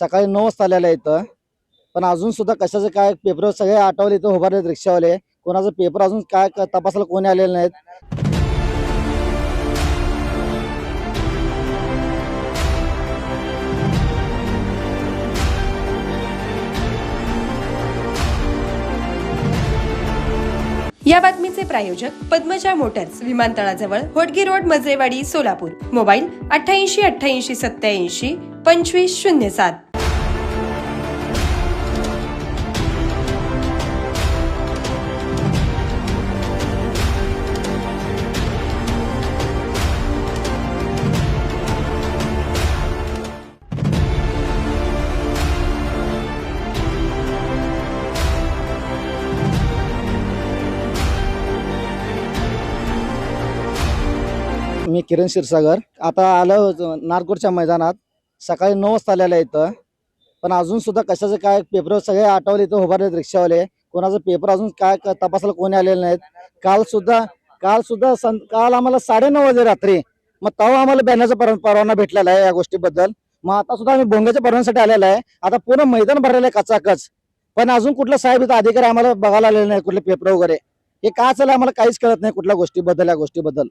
सकाळी नऊ वाजता आलेला इथं. पण अजून सुद्धा कशाचं काय पेपर सगळे आठवले इथं उभारले रिक्षावाले. कोणाचं पेपर अजून काय क- तपासायला कोणी आलेले नाहीत. या बातमीचे प्रायोजक पद्मजा मोटर्स विमानतळाजवळ होटगी रोड मजरेवाडी सोलापूर. मोबाईल अठ्ठ्याऐंशी अठ्ठ्याऐंशी सत्याऐंशी पंचवीस शून्य सात. मी किरण क्षीरसागर. आता आलं नारकोटच्या मैदानात. सकाळी नऊ वाजता आलेलं आहे इथं. पण अजून सुद्धा कशाचं काय पेपर सगळे आठवले इथं उभारलेत रिक्षावाले. कोणाचं पेपर अजून काय तपासायला कोणी आलेले नाहीत. काल सुद्धा काल सुद्धा सं काल आम्हाला साडेनऊ वाजले रात्री. मग तेव्हा आम्हाला बॅनरचा पर परवाना भेटलेला आहे या गोष्टीबद्दल. मग आता सुद्धा आम्ही भोंग्याच्या परवान्यासाठी आलेला आहे. आता पूर्ण मैदान भरलेलं आहे कचाकच. पण अजून कुठला साहेब इथं अधिकारी आम्हाला बघायला आलेले नाही कुठले पेपर वगैरे. हे का चाललं आम्हाला काहीच कळत नाही कुठल्या गोष्टीबद्दल या गोष्टीबद्दल.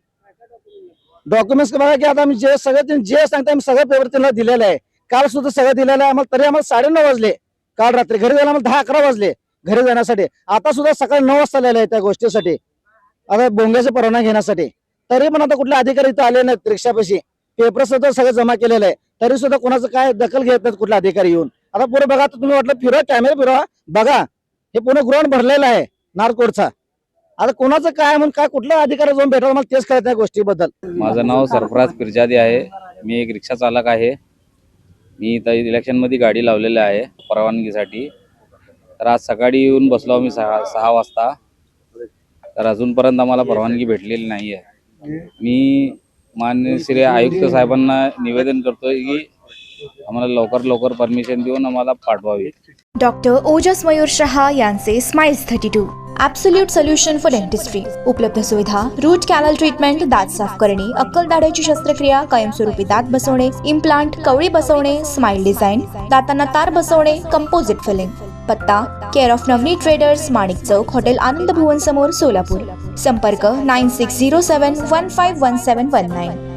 डॉक्युमेंट्स बघा की आता आम्ही जे सगळं जे सांगता आम्ही सगळं पेपर त्यांना दिलेलं आहे. काल सुद्धा सगळं दिलेलं आहे. आम्हाला तरी आम्हाला साडेनऊ वाजले. काल रात्री घरी जायला आम्हाला दहा अकरा वाजले. घरी जाण्यासाठी. आता सुद्धा सकाळी नऊ वाजता आलेलं आहे त्या गोष्टीसाठी. आता बोंग्याचा परवाना घेण्यासाठी. तरी पण आता कुठले अधिकारी इथं आले नाहीत रिक्षापाशी. पेपर सुद्धा सगळं जमा केलेलं आहे. तरी सुद्धा कोणाचं काय दखल घेत नाहीत कुठले अधिकारी येऊन. आता पुढे बघा आता तुम्ही वाटलं फिरवा कॅमेरा फिरवा. बघा हे पूर्ण ग्राउंड भरलेलं आहे. नारकोडचा. आता कोणाचं काय म्हणून काय कुठल्या अधिकारी जाऊन भेटावं? मला तेच कळत नाही गोष्टीबद्दल. माझं नाव सरफराज पिरजादी आहे. मी एक रिक्षा चालक आहे. मी इथं इलेक्शनमध्ये गाडी लावलेली आहे परवानगीसाठी. तर आज सकाळी येऊन बसलो मी सहा सहा वाजता. तर अजूनपर्यंत आम्हाला परवानगी भेटलेली नाही आहे मी मान्य श्री आयुक्त साहेबांना निवेदन करतोय की आम्हाला लवकर लवकर परमिशन देऊन आम्हाला पाठवावी. डॉक्टर ओजस मयूर शहा यांचे smiles thirty two. Absolute solution for dentistry उपलब्ध सुविधा रूट कॅनल ट्रीटमेंट दात साफ करणे अक्कल दाढ्याची शस्त्रक्रिया कायमस्वरूपी दात बसवणे इम्प्लांट कवळी बसवणे स्माइल डिझाईन दातांना तार बसवणे कंपोजिट फिलिंग पत्ता care of Navni traders Manik Chowk hotel Anand Bhuvan समोर सोलापूर. संपर्क nine six zero seven one five one seven one nine.